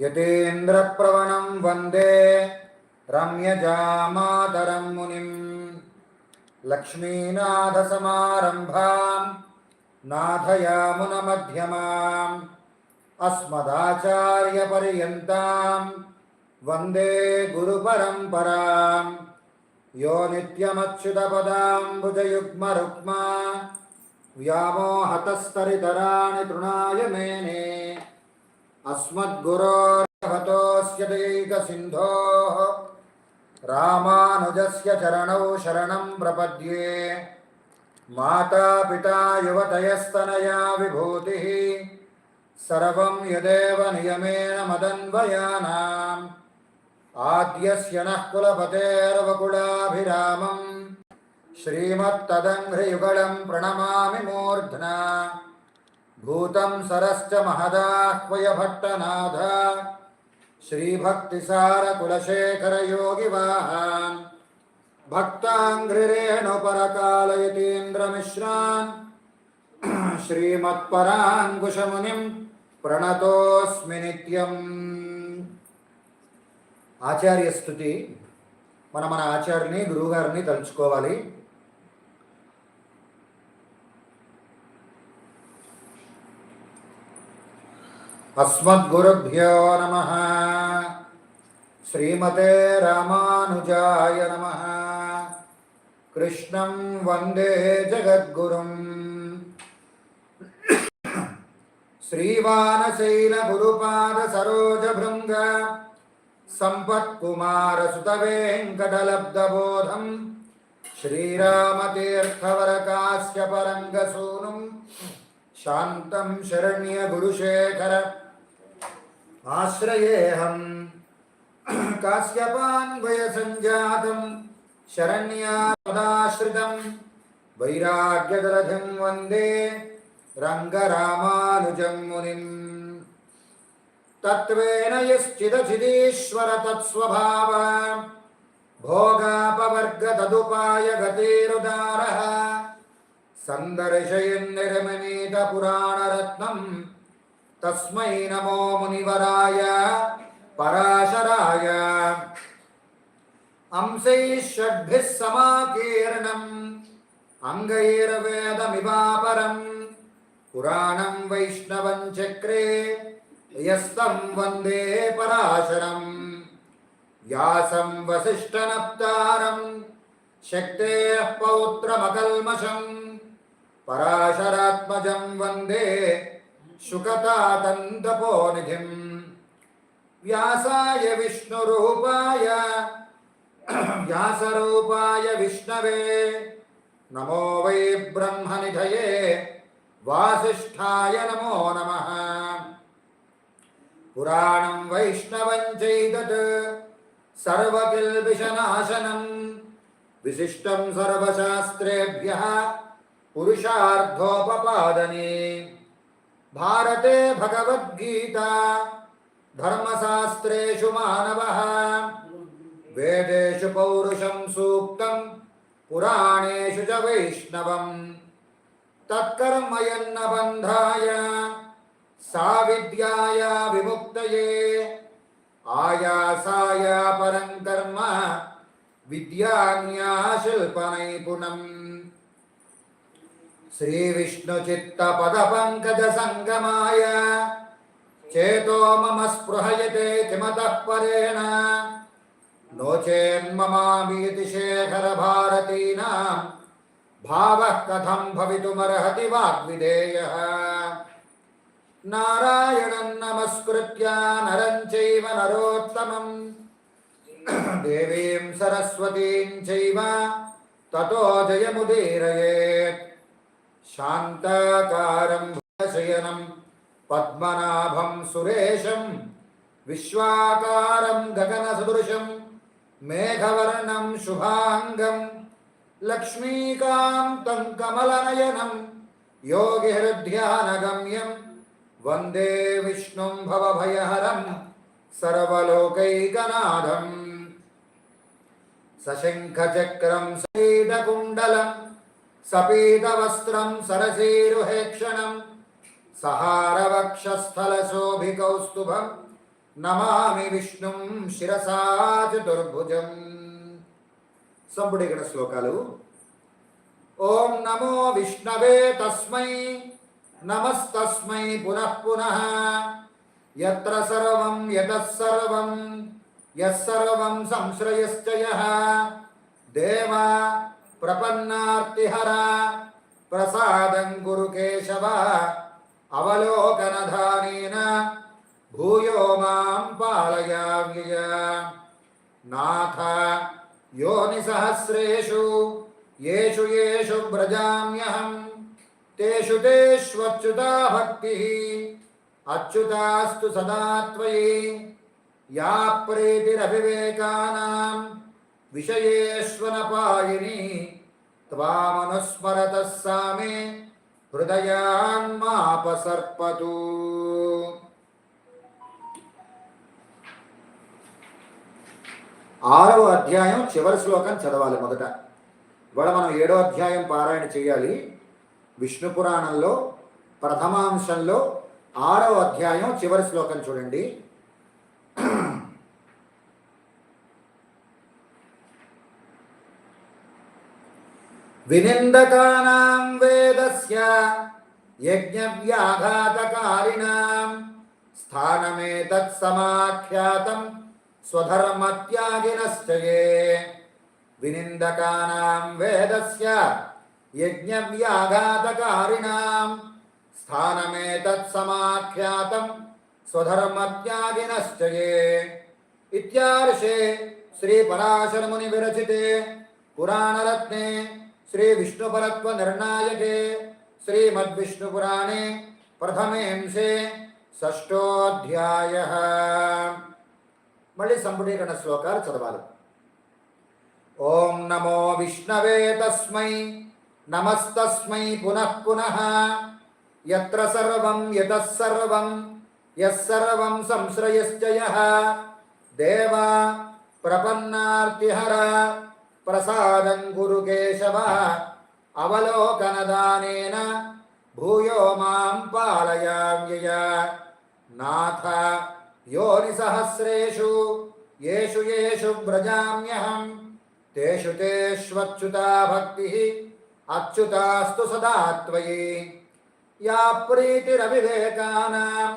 यतेन्द्रप्रवणं वन्दे रम्यजामातरं मुनिं लक्ष्मीनाथसमारम्भां नाथयामुनमध्यमाम् अस्मदाचार्यपर्यन्तां वन्दे गुरुपरम्परां यो नित्यमच्युतपदाम्बुजयुग्मरुक्मा व्यामोहतस्तरितराणि तृणाय मेने अस्मद्गुरोर्हतोऽस्य दयैकसिन्धोः रामानुजस्य चरणौ शरणं प्रपद्ये मातापिता युवतयस्तनया विभूतिः सर्वं यदेव नियमेन मदन्वयानाम् आद्यस्य नः कुलपतेर्वकुलाभिरामम् श्रीमत्तदङ्घ्रियुगलं प्रणमामि मूर्ध्ना भूतं सरश्च महदाह्वय भट्टनाथ श्रीभक्तिसारकुलशेखरयोगिवाहान् भक्ताङ्घ्रिरेणुपरकालयतीन्द्रमिश्रान् श्रीमत्पराङ्कुशमुनिं ప్రణతోస్మి నిత్యం ఆచార్య స్థుతి మన మన ఆచార్యుని గురువుగారిని తలుచుకోవాలి अस्मद्गुरुभ्यो नमः श्रीमते रामानुजाय नमः कृष्णं वन्दे जगद्गुरुम् श्रीवानशैलगुरुपादसरोजभृङ्ग सम्पत्कुमारसुतवेङ्कटलब्धबोधं श्रीरामतीर्थवरकास्य परङ्गसूनुं शान्तं शरण्यगुरुशेखर आश्रयेऽहम् कास्यपान्वयसञ्जातं शरण्यापदाश्रितं वैराग्यदलधिं वन्दे रङ्गरामानुजं मुनिम् तत्त्वेन यश्चिदचिदीश्वर तत्स्वभाव भोगापवर्गतदुपायगतिरुदारः सन्दर्शयन्निर्ममीतपुराणरत्नम् तस्मै नमो मुनिवराय पराशराय। अंशैः षड्भिः समाकीर्णम् अङ्गैर्वेदमिवापरम् पुराणं वैष्णवं चक्रे यस्तं वन्दे पराशरम्। व्यासं वसिष्ठनप्तारं शक्तेः पौत्रमकल्मषम्। पराशरात्मजं वन्दे शुकतातन्तपोनिधिम् व्यासाय विष्णुरूपाय व्यासरूपाय विष्णवे नमो वै ब्रह्मनिधये वासिष्ठाय नमो नमः पुराणं वैष्णवं चैतत् सर्वकिल्बिषनाशनं विशिष्टं सर्वशास्त्रेभ्यः पुरुषार्थोपपादने भारते भगवद्गीता, धर्मशास्त्रेषु मानवः, वेदेषु पौरुषं सूक्तं, पुराणेषु च वैष्णवम्। तत्कर्मयन्नबन्धाय, साविद्याय विमुक्तये, आयासाय परं कर्म विद्यान्याशिल्पनैपुणम् श्रीविष्णुचित्तपदपङ्कजसङ्गमाय चेतो मम स्पृहयते किमतः परेण नो चेन्ममामीति शेखरभारतीनाम् भावः कथं भवितुमर्हति वाग्विधेयः नारायणं नमस्कृत्य नरं चैव नरोत्तमं देवीं सरस्वतीं चैव ततो जयमुदीरयेत् शान्ताकारं भुजशयनं पद्मनाभं सुरेशं विश्वाकारं गगनसदृशं मेघवर्णं शुभाङ्गम् लक्ष्मीकान्तं कमलनयनं योगिहृद्ध्यानगम्यं वंदे विष्णुं भवभयहरं सर्वलोकैकनाथम् सशङ्खचक्रं सपीतकुण्डलं सपीतवस्त्रं सरसीरुहेक्षणं सहारवक्षस्थलशोभिकौस्तुभं నమామి విష్ణుం శిరసా చతుర్భుజం సంపుడిగణ శ్లోకాలు ఓం నమో విష్ణవే తస్మై నమస్తస్మై పునః పునః యత్ర సర్వం యతః సర్వం యస్సర్వం సంశ్రయశ్చ యః దేవ ప్రపన్నార్తిహర ప్రసాదం కురు కేశవ అవలోకనధానేన భూయో మాం పాలయావ్యయ నాథ యోని సహస్రేషు येषु येषु व्रजाम्यहं तेषु तेष्वच्युता भक्तिः अच्युतास्तु सदा त्वयि या प्रीतिरभिवेकानां విషయేష్వనపాయిని త్వామనుస్మరత సామే హృదయాన్మాపసర్పతు ఆరవ అధ్యాయం చివరి శ్లోకం చదవాలి మొదట. ఇవాళ మనం ఏడో అధ్యాయం పారాయణ చేయాలి. విష్ణు పురాణంలో ప్రథమాంశంలో ఆరవ అధ్యాయం చివరి శ్లోకం చూడండి. వినిందకానాం వేదస్య యజ్ఞవ్యాఘాతకారిణాం స్థానమేతత్ సమాఖ్యాతం స్వధర్మత్యాగినశ్చయే వినిందకానాం వేదస్య యజ్ఞవ్యాఘాతకారిణాం స్థానమేతత్ సమాఖ్యాతం స్వధర్మత్యాగినశ్చయే ఇత్యార్షే శ్రీ పరాశరముని విరచితే పురాణరత్నే శ్రీ విష్ణుపరత్వ నిర్ణాయకే శ్రీమద్విష్ణుపురాణే ప్రథమేంశే షష్టోధ్యాయ మళ్ళీ సంపుటీకరణ శ్లోకాలు చదవాలి ఓం నమో విష్ణవే తస్మై నమస్తస్మై పునః పునః ఎత్ర సర్వం యతః సర్వం యస్సర్వం సంశ్రయశ్చ యః ప్రపన్నార్తిహర ప్రసాదం గురు కేశవ అవలోకనదానేన భూయో మాం పాలయామ్యయ నాథ యోనిసహస్రేషు యేషు యేషు వ్రజామ్యహం తేషు తేష్వచ్యుతా భక్తి అచ్యుతాస్తు సదా త్వయి. యా ప్రీతిరవివేకానాం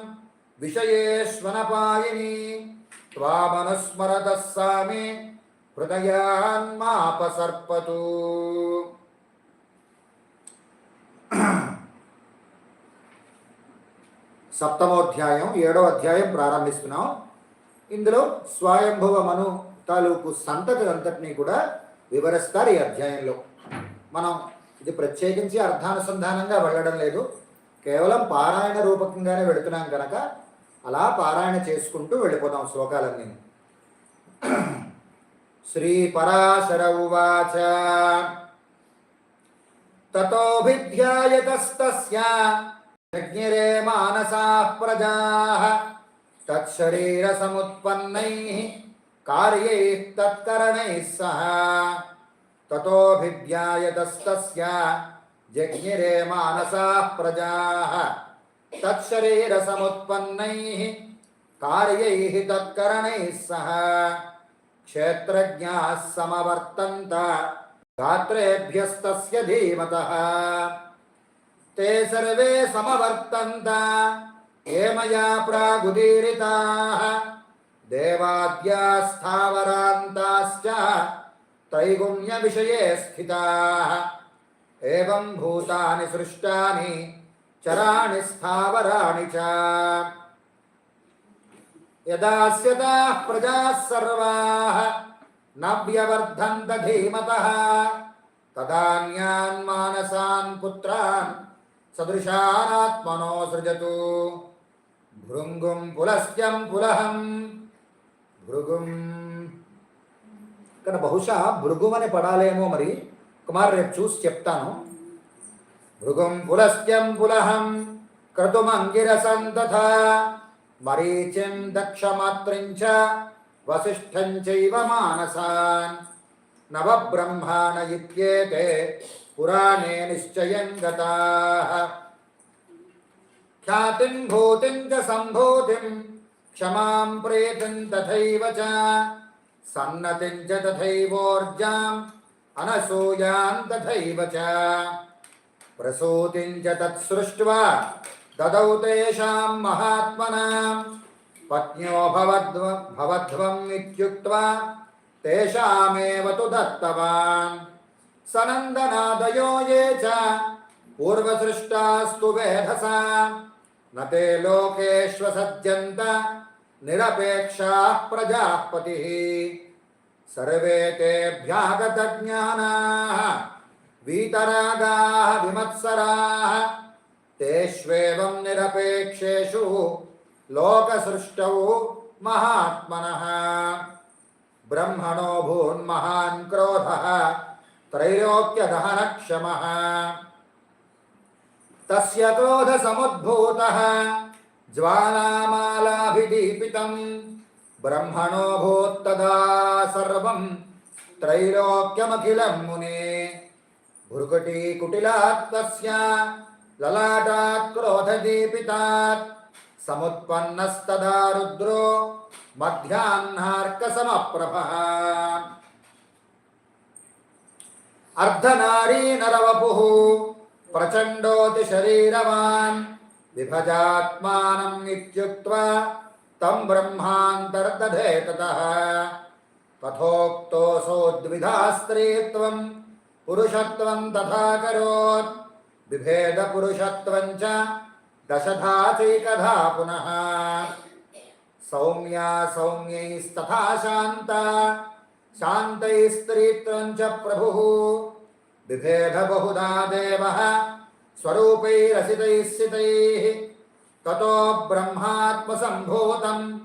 విషయేష్వనపాయిని త్వామనుస్మరత సామి హృదయాన్మాపసర్పతు సప్తమోధ్యాయం ఏడో అధ్యాయం ప్రారంభిస్తున్నాం. ఇందులో స్వయంభవ మను తాలూకు సంతతి అంతటినీ కూడా వివరిస్తారు ఈ అధ్యాయంలో. మనం ఇది ప్రత్యేకించి అర్థానుసంధానంగా వెళ్ళడం లేదు. కేవలం పారాయణ రూపకంగానే వెళుతున్నాం కనుక అలా పారాయణ చేసుకుంటూ వెళ్ళిపోతాం శ్లోకాలన్నీ. श्रीपराशर उवाच ततो जज्ञिरे मानसाः प्रजाः। तत्शरीरसमुत्पन्नैः कार्यैः तत्करणैः सह। ततोऽभिध्यायतस्तस्य जज्ञिरे मानसाः प्रजाः। तत्शरीरसमुत्पन्नैः कार्यैः तत्करणैः सह। क्षेत्रज्ञाः समवर्तन्त गात्रेभ्यस्तस्य धीमतः ते सर्वे समवर्तन्त ये मया प्रागुदीरिताः देवाद्यास्थावरान्ताश्च त्रैगुण्यविषये स्थिताः एवं भूतानि सृष्टानि चराणि स्थावराणि च यदास्यताः प्रजाः सर्वाः न व्यवर्धन्त धीमतः तदान्यान् मानसान् पुत्रान् सदृशानात्मनो सृजतु భృంగుం పులస్త్యం పులహం భృగుం ఇక్కడ బహుశా భృగుం అని పడాలేమో మరి కుమార్ రేపు చూసి చెప్తాను భృగుం పులస్త్యం పులహం క్రతుమంగిరసం తథా మరీచిం దక్షమాత్రిం చ వసిష్ఠం చైవ మానసాన్. నవబ్రహ్మాణ ఇత్యేతే పురాణే నిశ్చయం గతాః. ఖ్యాతిం భూతిం చ సంభూతిం క్షమాం ప్రేతిం తథైవ చ సన్నతిం చ తథైవోర్జాం అనసూయాం తథైవ చ. ప్రసూతిం చ తత్సృష్ట్వా ददौ तेषां महात्मनां पत्न्यो भवध्वम् इत्युक्त्वा तेषामेव तु दत्तवान्। सनन्दनादयो ये च पूर्वसृष्टास्तु वेधसा। न ते लोकेष्वसज्जन्त, निरपेक्षाः प्रजापतिः। सर्वे वीतरागाः विमत्सराः। तेष्वेवं निरपेक्षेषु लोकसृष्टौ महात्मनः। ब्रह्मणो भून्महान् क्रोधः, त्रैलोक्यदहनक्षमः। तस्य क्रोधसमुद्भूतः, ज्वालामालाभिदीपितम्। ब्रह्मणो भूत्तदा सर्वं त्रैलोक्यमखिलं मुने। भृकुटीकुटिलात् तस्य ललाटात् क्रोधदीपितात् समुत्पन्नस्तदा रुद्रो मध्याह्नार्कसमप्रभः। अर्धनारी नरवपुः प्रचण्डोति शरीरवान् विभजात्मानम् इत्युक्त्वा तं ब्रह्मान्तर्दधे ततः कथोक्तोऽसो द्विधा पुरुषत्वं तथा करोत्। बिभेदपुरुषत्वं च दशधा पुनः। सौम्या सौम्यैस्तथा शान्ता शान्तैस्त्रीत्वं च प्रभुः। बिभेदबहुधा देवः स्वरूपैरसितैः सितैः ततो ब्रह्मात्मसम्भूतं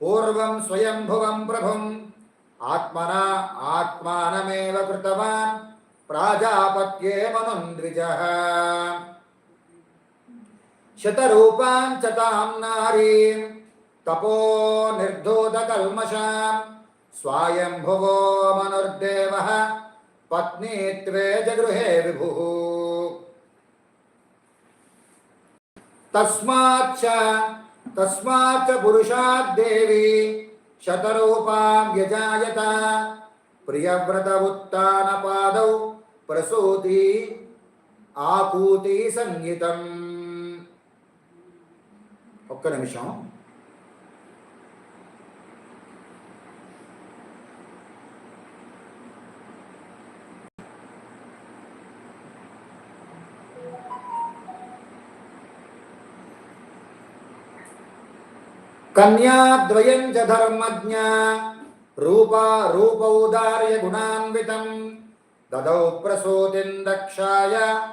पूर्वं स्वयंभुवं प्रभुम्। आत्मना आत्मानमेव कृतवान्। प्राजापत्ये मनुन्द्विजः शतरूपां च नारीं तपो निर्धूतकल्मषां स्वायम्भुवो मनुर्देवः पत्नीत्वे जगृहे विभुः। तस्माच्च तस्माच्च पुरुषात् देवी शतरूपां प्रियव्रत उत्तानपादौ प्रसूति ఆకూతి సంగీతం ఒక్క నిమిషం కన్యాద్వయం చ ధర్మజ్ఞ रूपा रूपौदार्यगुणान्वितं ददौ प्रसूतिं दक्षाय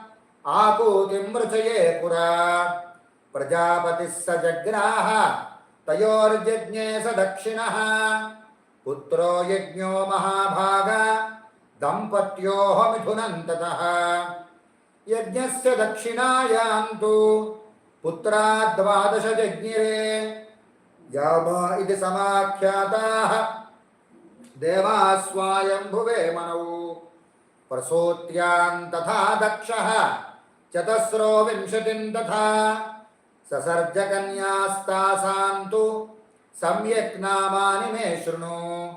आपूतिं मृचये पुरा। प्रजापतिः स जग्राह, तयोर्यज्ञे स दक्षिणः। पुत्रो यज्ञो महाभाग, दम्पत्योः मिथुनन्ततः यज्ञस्य दक्षिणायां तु पुत्रा द्वादशजज्ञिरे। यामा इति समाख्याताः। देवास्वायंभुवे मनौ। प्रसूत्यां तथा दक्षः। चतस्रो विंशतिं तथा। ससर्जकन्यास्तासां तु सम्यक् नामानि मे शृणु।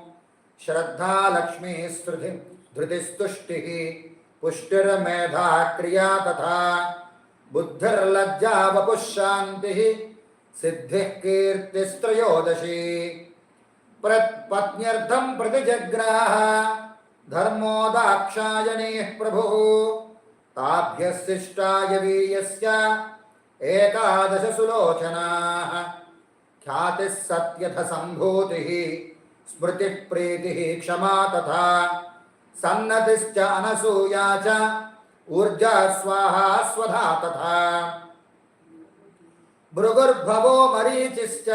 श्रद्धा लक्ष्मी स्तुति धृतिस्तुष्टिः। पुष्टिर्मेधा क्रिया तथा। बुद्धिर्लज्जा वपुः शान्तिः। सिद्धिः कीर्तिस्त्रयोदशी। प्रत्पत्न्यर्थं प्रतिजग्राह। धर्मो दाक्षायणीः प्रभुः। ताभ्यः शिष्टाय वीयस्य एकादश सुलोचनाः ख्यातिः सत्यथसम्भूतिः स्मृतिः प्रीतिः क्षमा तथा सन्नतिश्च अनसूया च ऊर्जा स्वाहा स्वधा तथा। भृगुर्भवो मरीचिश्च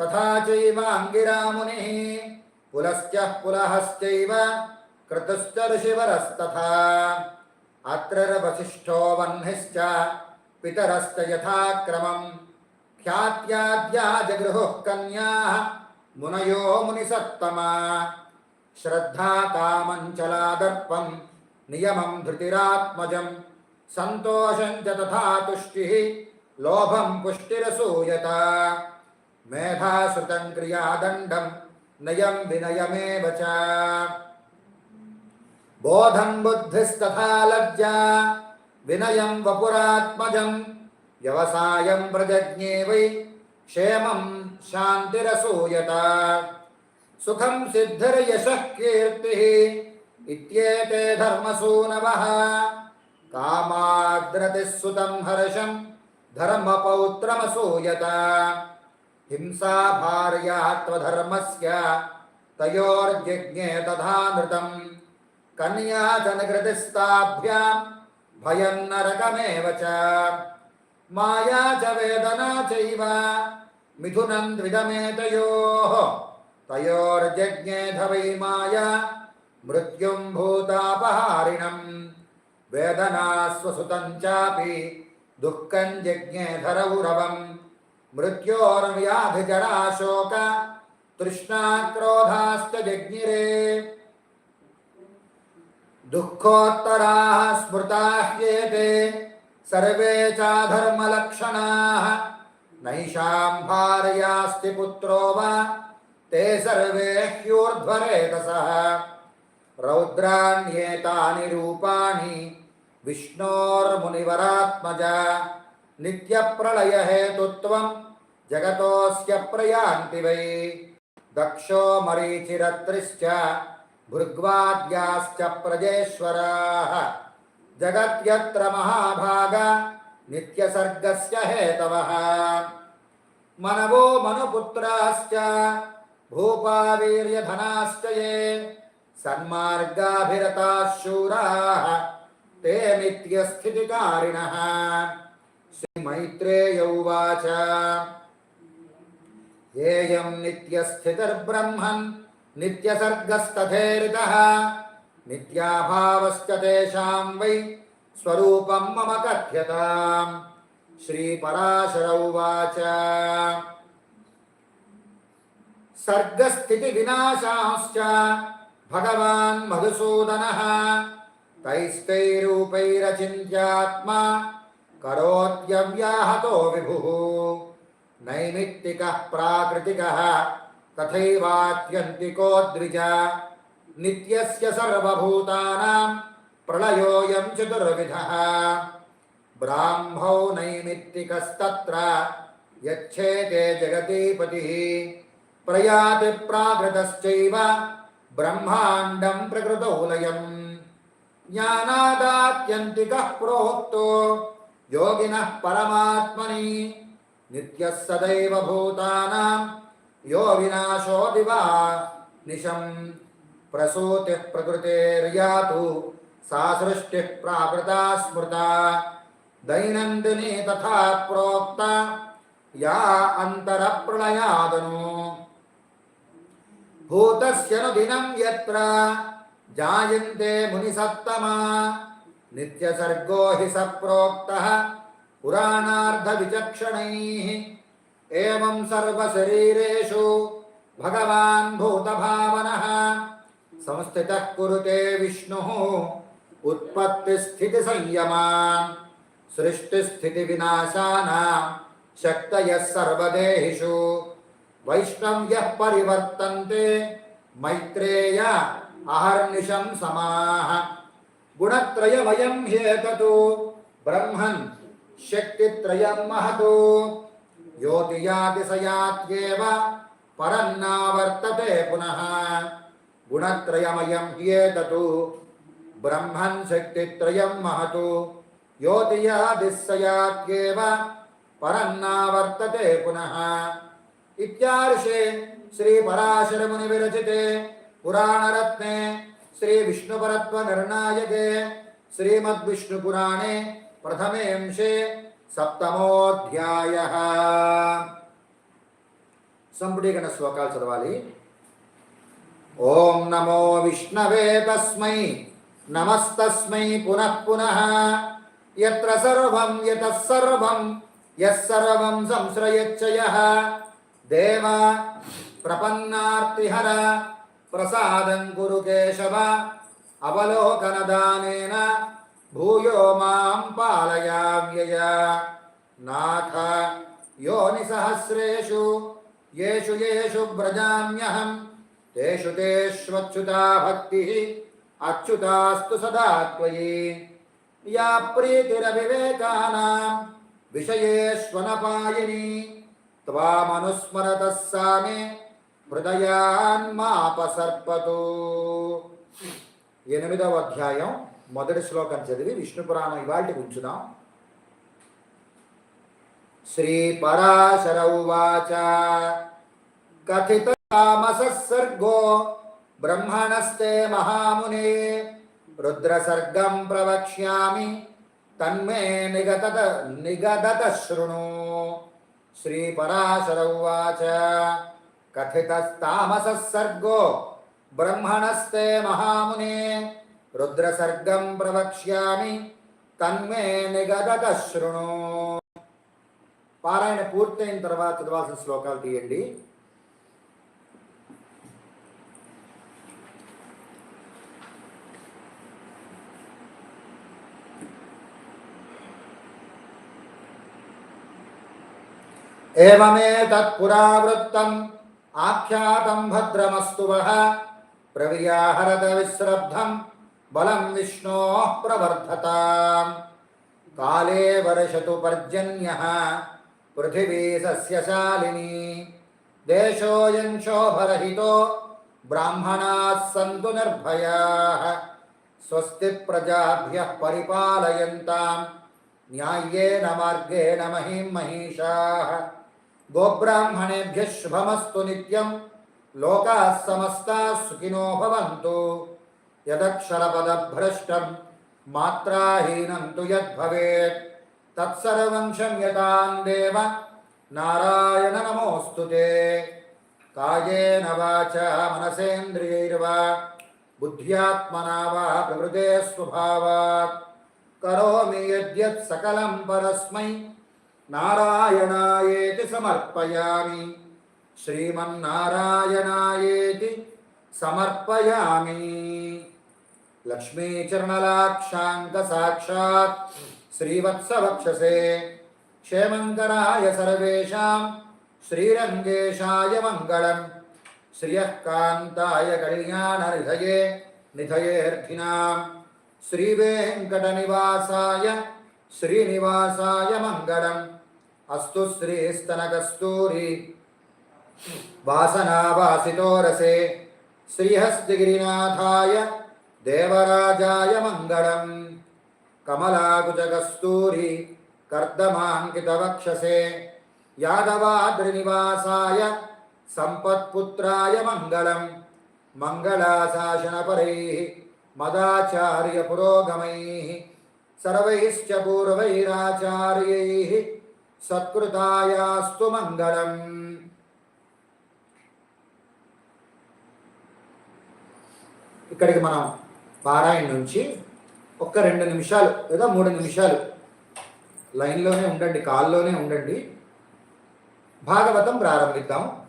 तथा चैवाङ्गिरामुनिः पुलश्च पुलहश्चैव क्रतुश्च ऋषिवरस्तथा। अत्र वसिष्ठो वह्निश्च पितरश्च यथाक्रमम्। ख्यात्याद्या कन्याः मुनयो मुनिसत्तमा। श्रद्धा कामञ्चलादर्पम् नियमं धृतिरात्मजम्। सन्तोषं च तथा तुष्टिः। लोभं पुष्टिरसूयता। मेधाश्रुतं क्रियादण्डं नयं विनयमेव च। बोधं बुद्धिस्तथा लज्जा, विनयं वपुरात्मजं, व्यवसायं प्रजज्ञे वै, क्षेमं शान्तिरसूयता। सुखं सिद्धिर्यशः कीर्तिः, इत्येते धर्मसूनवः। कामाग्रतिः सुतं हर्षं, धर्मपौत्रमसूयता। हिंसा भार्या त्वधर्मस्य तयोर्जिज्ञे तथा नृतम्। कन्या च भयं नरकमेव च। माया च वेदना चैव मिथुनं द्विदमेतयोः तयोर्जज्ञेध वै माया मृत्युं भूतापहारिणम्। वेदना स्वसुतं चापि दुःखं जज्ञेधरौरवम् मृत्योर्व्याधिजराशोक तृष्णाक्रोधाश्च जज्ञिरे दुःखोत्तराः स्मृताः ह्येते सर्वे चाधर्मलक्षणाः। नैषां भार्यास्ति पुत्रो वा, ते सर्वे ह्यूर्ध्वरेतसः। रौद्राण्येतानि रूपाणि, विष्णोर्मुनिवरात्मजा। नित्यप्रलयहेतुत्वं जगतोऽस्य प्रयान्ति वै। दक्षो मरीचिरत्रिश्च, भृग्वाद्याश्च प्रजेश्वराः। जगत्यत्र महाभाग, नित्यसर्गस्य हेतवः। मनवो मनुपुत्राश्च भूपा वीर्यधनाश्च ये। सन्मार्गाभिरताः शूराः, ते नित्यस्थितिकारिणः। श्रीमैत्रेय उवाच। येयं नित्यस्थितिर्ब्रह्मन् नित्यसर्गस्तथेरितः नित्याभावश्च तेषां वै स्वरूपं मम कथ्यताम्। श्रीपराशर उवाच सर्गस्थितिविनाशांश्च भगवान् मधुसूदनः। तैस्तैरूपैरचिन्त्यात्मा करोत्यव्याहतो विभुः। नैमित्तिकः प्राकृतिकः तथैवात्यन्तिको द्विज नित्यस्य सर्वभूतानां प्रलयोऽयं चतुर्विधः ब्राह्मौ नैमित्तिकस्तत्र यच्छेते जगतीपतिः प्रयाति प्राकृतश्चैव ब्रह्माण्डं प्रकृतौ लयम् ज्ञानादात्यन्तिकः प्रोक्तो योगिनः परमात्मनि नित्यः सदैव भूतानां यो विनाशो दिवा निशम् प्रसूतिः प्रकृतेर्यातु, सा सृष्टिः प्राकृता स्मृता। दैनन्दिनी तथा प्रोक्ता, या अन्तरप्रलयादनु। भूतस्य दिनं यत्र, जायन्ते मुनिसत्तमा। नित्यसर्गो हि स प्रोक्तः पुराणार्धविचक्षणैः एवं सर्वशरीरेषु भगवान् भूतभावनः संस्थितः कुरुते विष्णुः उत्पत्तिस्थितिसंयमान्, सृष्टिस्थितिविनाशानां, शक्तयः सर्वदेहिषु। वैष्णव्यः परिवर्तन्ते, मैत्रेय अहर्निशं समाः। गुणत्रयमयं ह्येततो ब्रह्मन् शक्तित्रयं महतो योतियाति स यात्येव परन्नावर्तते पुनः गुणत्रयमयं ह्येततु ब्रह्मन् शक्तित्रयं महतो योतियादिः स यात्येव परन्नावर्तते पुनः इत्यार्षे श्रीपराशरमुनिविरचिते पुराणरत्ने श्रीविष्णुपरत्वनिर्णायके श्रीमद्विष्णुपुराणे प्रथमे अंशे సప్తమోధ్యాయ సంపుటీకరణ శ్లోకాలు చదవాలి ఓం నమో విష్ణవే తస్మై నమస్తస్మై పునః పునః యత్ర సర్వం యతః సర్వం యః సర్వం సంశ్రయచ్చయః దేవ ప్రపన్నార్తిహర ప్రసాదం కురు కేశవ అవలోకనదానేన భూయో మాం పాలయావ్యయ నాథ యోనిసహస్రేషు येषु येषु व्रजाम्यहं तेषु तेष्वच्युता भक्तिः अच्युतास्तु सदा त्वयि या प्रीतिरविवेकानां विषयेष्वनपायिनी त्वामनुस्मरतः सा मे హృదయాన్మాపసర్పతు ఎనిమిదవ అధ్యాయం మొదటి శ్లోకం చదివి విష్ణు పురాణం ఇవాటి ఉంచుదాం. శ్రీ పరాశర ఉవాచ కథిత సర్గో బ్రహ్మణస్తే మహామునే రుద్రసర్గం ప్రవక్ష్యామి తన్మే నిగతత నిగదత శృణు. శ్రీ పరాశర ఉవాచ కథితస్తామసర్గో బ్రహ్మణస్తే మహామునే రుద్రసర్గం ప్రవక్ష్యామి తన్మే నిగదత శృణు. పారాయణ పూర్తయిన తర్వాత చదవాల్సిన శ్లోకాలు తీయండి. ఏమేతత్పురావృత్తम् ఆఖ్యాతం భద్రమస్తు ప్రవ్యాహరత విశ్రబ్ధం बलं विष्णो प्रवर्धता। काले वर्षतु पर्जन्य, पृथिवी सस्यशालिनी। देशोऽयं शोभरहितो ब्राह्मणाः सन्तु निर्भयाः। स्वस्ति प्रजाभ्यः परिपालयन्तां न्याय्येन मार्गेण महीं महिषाः। गोब्राह्मणेभ्यः शुभमस्तु नित्यं लोकाः समस्ताः सुखिनो भवन्तु। యదక్షరపదభ్రష్టం మాత్రాహీనం తు యద్భవేత్ తత్సర్వం శమ్యతాం దేవ నారాయణ నమోస్తు కాయేన వాచ మనసేంద్రియైర్వా బుద్ధ్యాత్మనా వా ప్రవృతే స్వభావాత్ కరోమి యద్యత్ సకలం పరస్మై నారాయణాయేతి సమర్పయామి శ్రీమన్నారాయణాయేతి సమర్పయామి लक्ष्मीचरणलाक्षाङ्कसाक्षात् श्रीवत्सवक्षसे क्षेमङ्कराय सर्वेषां श्रीरङ्गेशाय मङ्गलम्। श्रियः कान्ताय कल्याणनिधये निधयेऽर्थिनां श्रीवेङ्कटनिवासाय श्रीनिवासाय मङ्गलम्। अस्तु श्रीस्तनकस्तूरी। वासनावासितो रसे। श्रीहस्तिगिरिनाथाय దేవరాజాయ మంగళం. కమలాకుజగస్తూరి కర్దమాంకితవక్షసే. యాదవాద్రినివాసాయ సంపత్పుత్రాయ మంగళం. మంగళాశాసనపరై మదాచార్య పురోగమై సర్వైశ్చ పూర్వైరాచార్యై సత్కృతాయాస్తు మంగళం. ఇక్కడికి మనం పారాయణ నుంచి ఒక్క రెండు నిమిషాలు లేదా మూడు నిమిషాలు. లైన్లోనే ఉండండి కాల్లోనే ఉండండి. భాగవతం ప్రారంభిద్దాం.